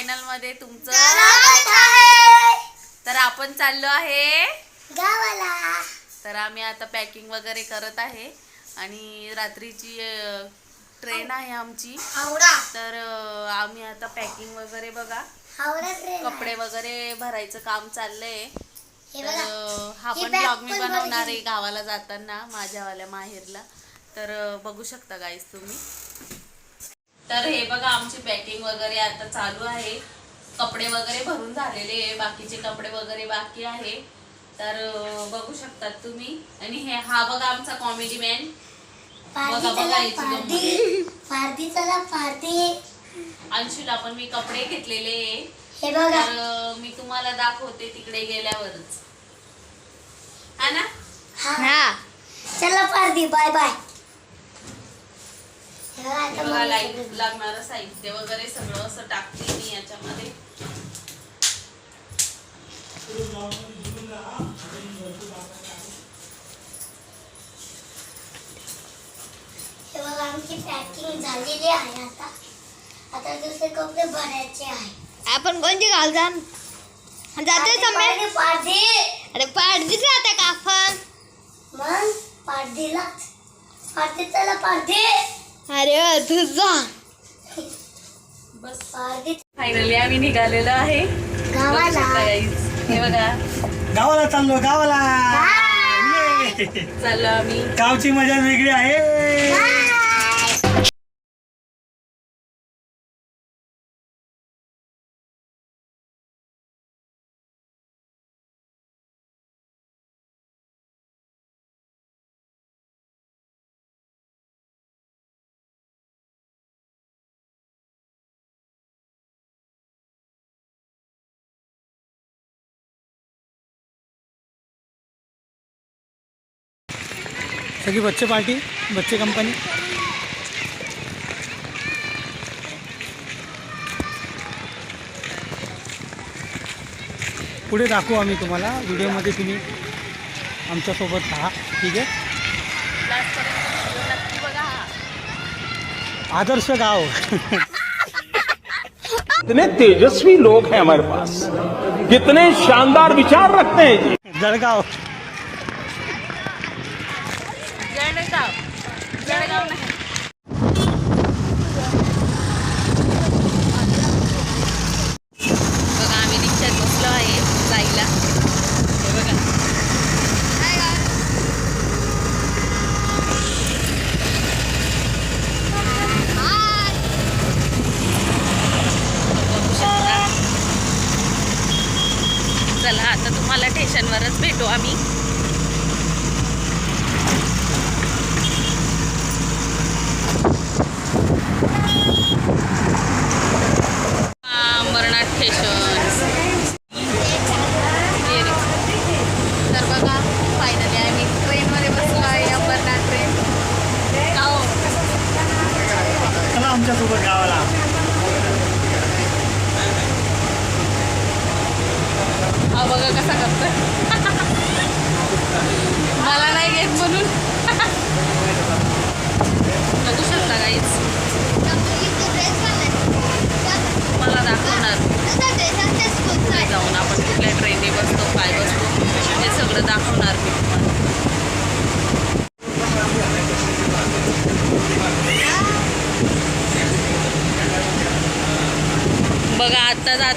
चॅनलमध्ये तुमचं तर आपण चाललो आहे. गावाला. तर आम्ही आता पॅकिंग वगैरे करत आहे. आणि रात्रीची ट्रेन आहे आमची. तर आम्ही आता पॅकिंग वगैरे बघा. कपडे वगैरे भरायचं काम चाललंय. हे तर हा पण ब्लॉग मी बनवणार. आहे गावाला जाताना माझ्यावाल्या माहेरला. तर बघू शकता गाईस तुम्ही. तर हे बघा आमची पॅकिंग वगैरे आता चालू आहे. कपडे वगैरे भरून झालेले आहे. बाकीचे कपडे वगैरे बाकी आहे. तर बघू शकतात तुम्ही. आणि हे हा बघा आमचा कॉमेडी मॅन बघा, अंशूला पण मी कपडे घेतलेले हे बघा. तर मी तुम्हाला दाखवते तिकडे गेल्यावरच. हा ना? हा. चला पारदी बाय बाय. बघा, आता लाइट लागणारं साहित्य वगैरे सगळं असं टाकते मी याच्यामध्ये. बघा आमची पॅकिंग झालेली आहे आता आता दुसरे कपडे भरायचे आहे आपण कोणती घाल जाण? जातोय पारदी, समय पारदी अरे पाडदीच राहते का आपण? मग पारदीला पारदी चला पारदी अरे तुझा. बस पारदी फायनली आम्ही निघालेलो आहे. बघू गावाला शकता guys. हे बघा. गावाला चाललो गावाला. ये. चाललो आम्ही. गावची मजा वेगळी आहे. सगळी बच्चे पार्टी बच्चे कंपनी पुढे दाखवू आम्ही तुम्हाला. व्हिडिओमध्ये तुम्ही आमच्यासोबत राहा. ठीक आहे? हा. आदर्श गाव. कितने तेजस्वी लोग हैं हमारे पास। कितने शानदार विचार रखते हैं जी। जळगाव.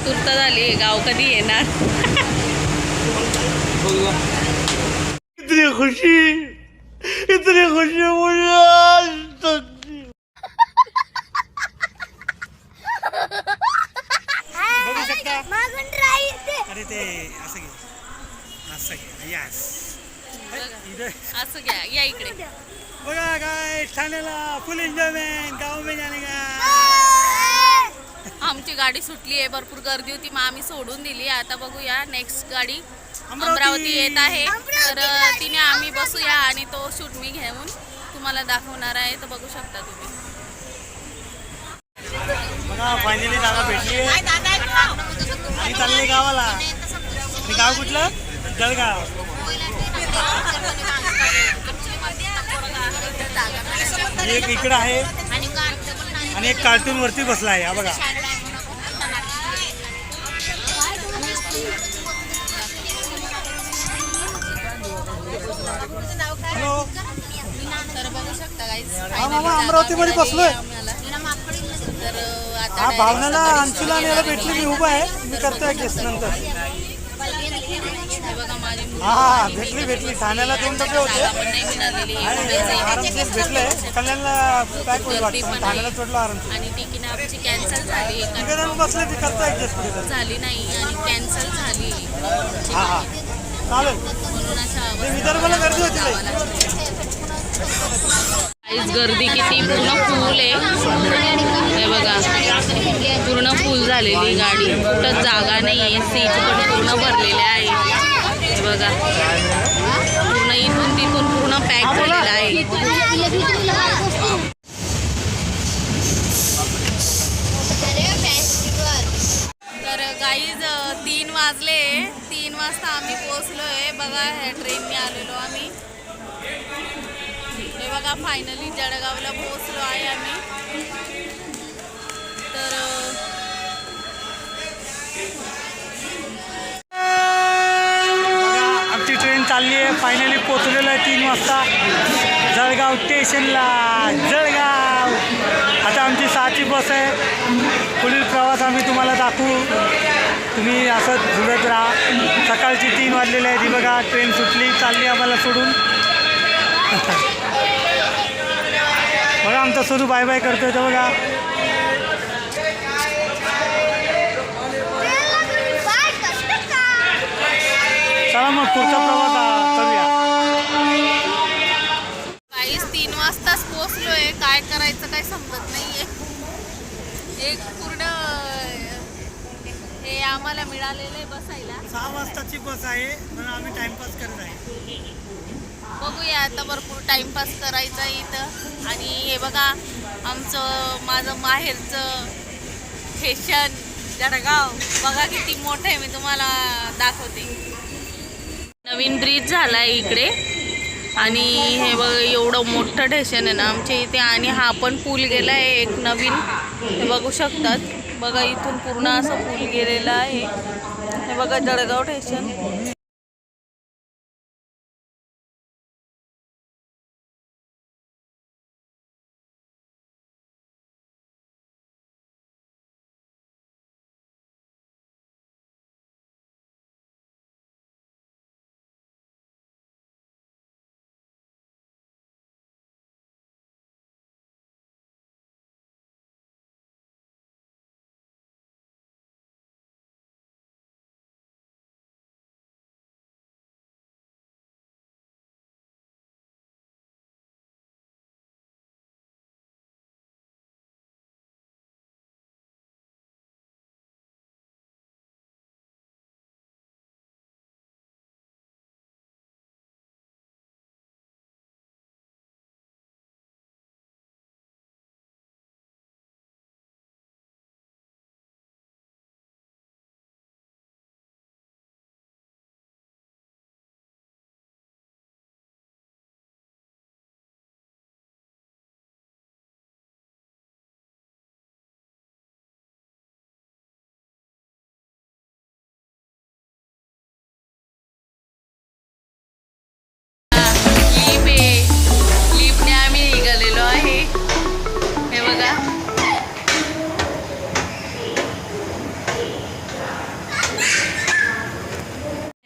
आतुरता झाली गाव कधी येणार? इतनी खुशी इतनी खुशी मुझे आज तक बघू शकता? मागून राहायचे अरे ते असं घे. असं घे. यस इधर असं घ्या या इकडे. बघा काय ठाण्याला फुल एन्जॉयमेंट गाव में जाने का. आमची गाडी सुटली आहे भरपूर गर्दी होती मग आम्ही सोडून दिली. आता बघूया नेक्स्ट गाडी अमरावती. येत आहे. तर तिने आम्ही बसूया आणि तो शूट मी घेऊन तुम्हाला दाखवणार आहे. तर बघू शकता तुम्ही. बघा फायनली जागा भेटली आणि चालले गावाला. आणि गाव कुठलं? जळगाव. एक इकडं आहे. आणि एक कार्टून वरती बसला आहे. हा बघा. हॅलो तर बघू शकता गाईज मामा अमरावतीमध्ये बसलोय. तर अं, आता हा भावनाला अंशुला आणि याला भेटली मी उभा आहे. मी करतोय केस नंतर. हे बघा माझी मुलगी भेटली भेटली. ठाण्याला दोन डबे होते. आरामशीर भेटले कल्याणला पॅक होईल वाटतं? ठाण्याला चढलो आराम आणि तिकीट आमची कॅन्सल झाली. तिकडे जाऊन बसले मी करतोय ऍडजस्ट. झाली नाही आणि कॅन्सल झाली. हा हा. चालेल. ते विदर्भाला गर्दी होती गर्दी किती पूर्ण फुल आहे. हे बघा. पूर्ण फुल झालेली गाडी. कुठं जागा नाही आहे सीट पण पूर्ण भरलेले आहे हे बघा. पूर्ण इथून तिथून पूर्ण पॅक झालेला आहे. तर गाईज तीन वाजले. तीन वाजता आम्ही पोहोचलोय. बघा ह्या ट्रेनने आलेलो आम्ही. बघा फायनली जळगावला पोहोचलो आहे आम्ही. तर आमची ट्रेन चालली आहे. फायनली पोचलेलो आहे तीन वाजता. जळगाव स्टेशनला जळगाव. आता आमची सहाची बस आहे. पुढील प्रवास आम्ही तुम्हाला दाखवू. तुम्ही असंच झुडत राहा. सकाळची तीन वाजलेली आहे. ती बघा ट्रेन सुटली चालली आम्हाला सोडून. बघा आमचा सुरू बाय बाय करतोय तर बघा. चला मग पुढचा प्रवास आ, करूया काहीच तीन वाजताच पोहोचलोय. काय करायचं काय समजत नाहीये. एक पूर्ण हे आम्हाला मिळालेलं आहे बसायला. सहा वाजताची बस आहे म्हणून आम्ही टाइमपास करत आहे. बघूया आता भरपूर टाइमपास करायचा आहे इथं. आणि हे बघा आमचं माझं माहेरचं फेशन जळगाव. बघा किती मोठं आहे मी तुम्हाला दाखवते. नवीन ब्रिज झाला आहे इकडे. आणि हे बघा एवढं मोठं स्टेशन आहे ना आमच्या इथे. आणि हा पण पूल गेला आहे एक नवीन. हे बघू शकतात. बघा इथून पूर्ण असं पूल गेलेला आहे. हे बघा जळगाव स्टेशन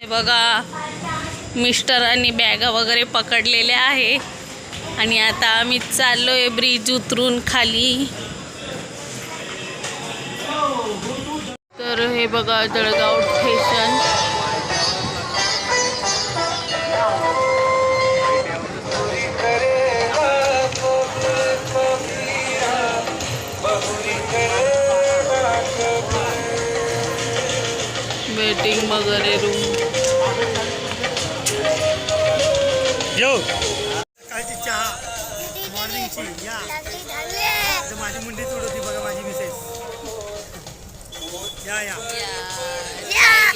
बघा मिस्टरांनी बॅगा वगैरे पकडलेल्या आहे. आणि आता आम्ही चाललोय ब्रिज उतरून खाली. तर हे बघा जळगाव स्टेशन वेटिंग वगैरे रूम सकाळची चहा? मॉर्निंगची या. माझी मुंडी तोडवती बघा माझी मिसेस. या या. चहा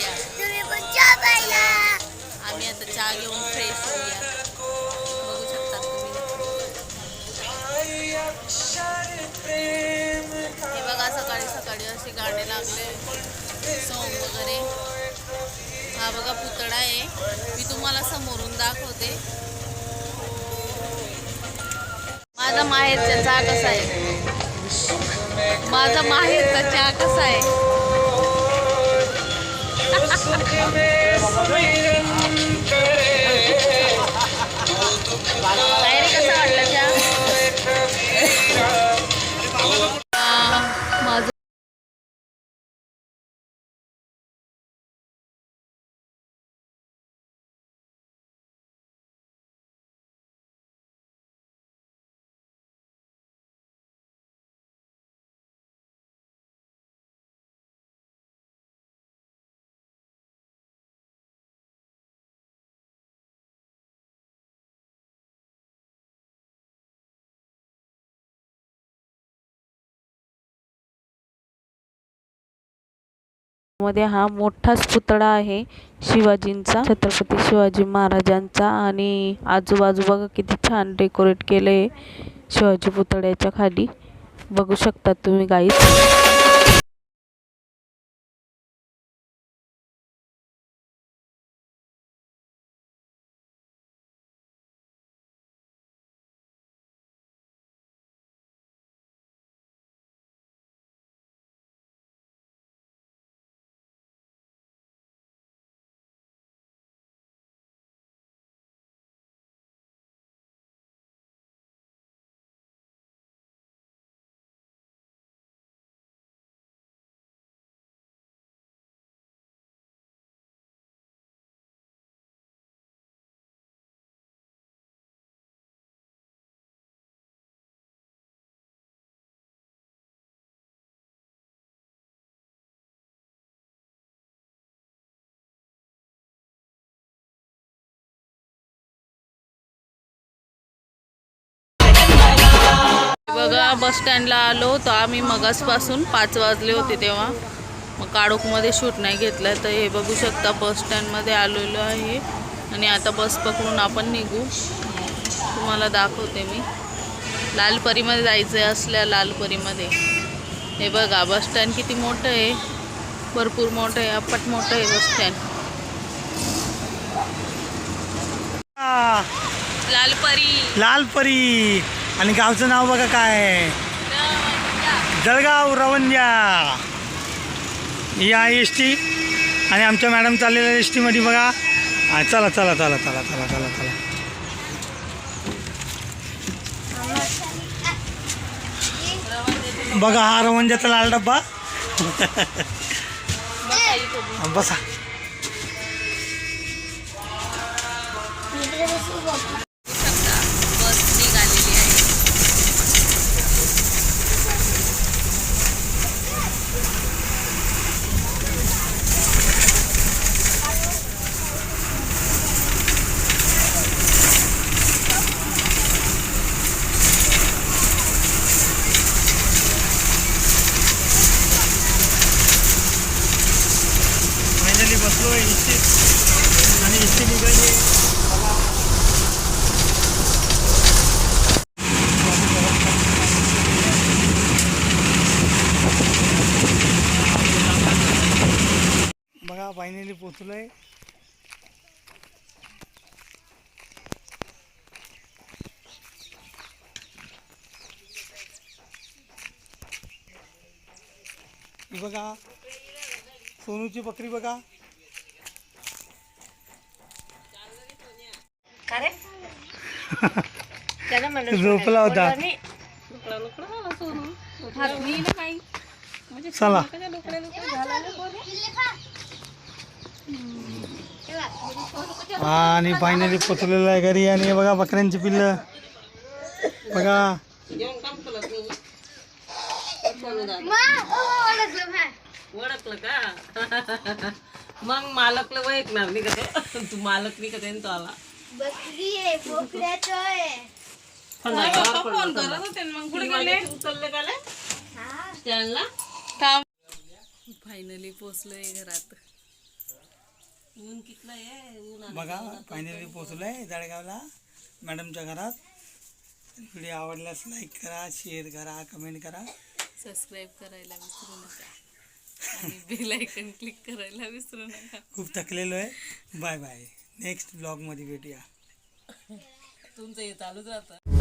आम्ही आता चहा घेऊन फ्रेश होऊया. बघू शकता तुम्ही. हे बघा सकाळी सकाळी असे गाणे लागले. सॉंग वगैरे. हा बघा पुतळा आहे. मी तुम्हाला समोरून दाखवते. माझा माहेरचा चहा कसा आहे? माझा माहेरचा चहा कसा आहे? ताईने कसा वाटला मध्ये हा मोठाच पुतळा आहे शिवाजींचा. छत्रपती शिवाजी महाराजांचा आणि आजूबाजू बघा किती छान डेकोरेट केलंय शिवाजी पुतळ्याच्या खाली. बघू शकता तुम्ही गाईस बघा बस स्टँडला आलो तर आम्ही मगासपासून. पाच वाजले होते तेव्हा. मग काडोखमध्ये शूट नाही घेतलं तर हे बघू शकता बस स्टँडमध्ये आलेलो आहे. आणि आता बस पकडून आपण निघू. तुम्हाला दाखवते मी. लालपरीमध्ये जायचं आहे असल्या लालपरीमध्ये. हे बघा बस स्टँड किती मोठं आहे. भरपूर मोठं आहे अप्पट मोठं आहे बस स्टँड. लालपरी. लालपरी. आणि गावचं नाव बघा काय आहे. जळगाव रवंद्या. ही आहे एस टी आणि आमच्या मॅडम चाललेल्या एस टीमध्ये बघा चला चला चला चला चला चला चला. बघा हा रवंद्याचा लाल डब्बा. बसा इकडे बसू बघ. शकता बस निघालेली आहे फायनली बसलो एस टी आणि एस टी निघाली बघा फायनली पोचलोय ही बघा सोनूची बकरी बघा. झोपला होता. चला. आणि फायनली पोचलेलं आहे घरी आणि हे बघा बकऱ्यांची पिल्लं. बघा. ओळखलं का? मग मालकला ओळखणार नाही का तो? तू मालक नाही का तो आला? फोन करत होते मग. कुठे गेले? उचलले का स्टँडला? फायनली पोचलोय घरात. कितलं आहे. बघा फायनली पोचलोय जळगावला. मॅडमच्या घरात. व्हिडिओ आवडल्यास लाईक करा शेअर करा कमेंट करा. सबस्क्राईब करायला विसरू नका. आणि बेल आयकन क्लिक करायला विसरू नका. खूप थकलेलो आहे. बाय बाय नेक्स्ट ब्लॉगमध्ये भेटूया. तुमचं हे चालूच राहतं.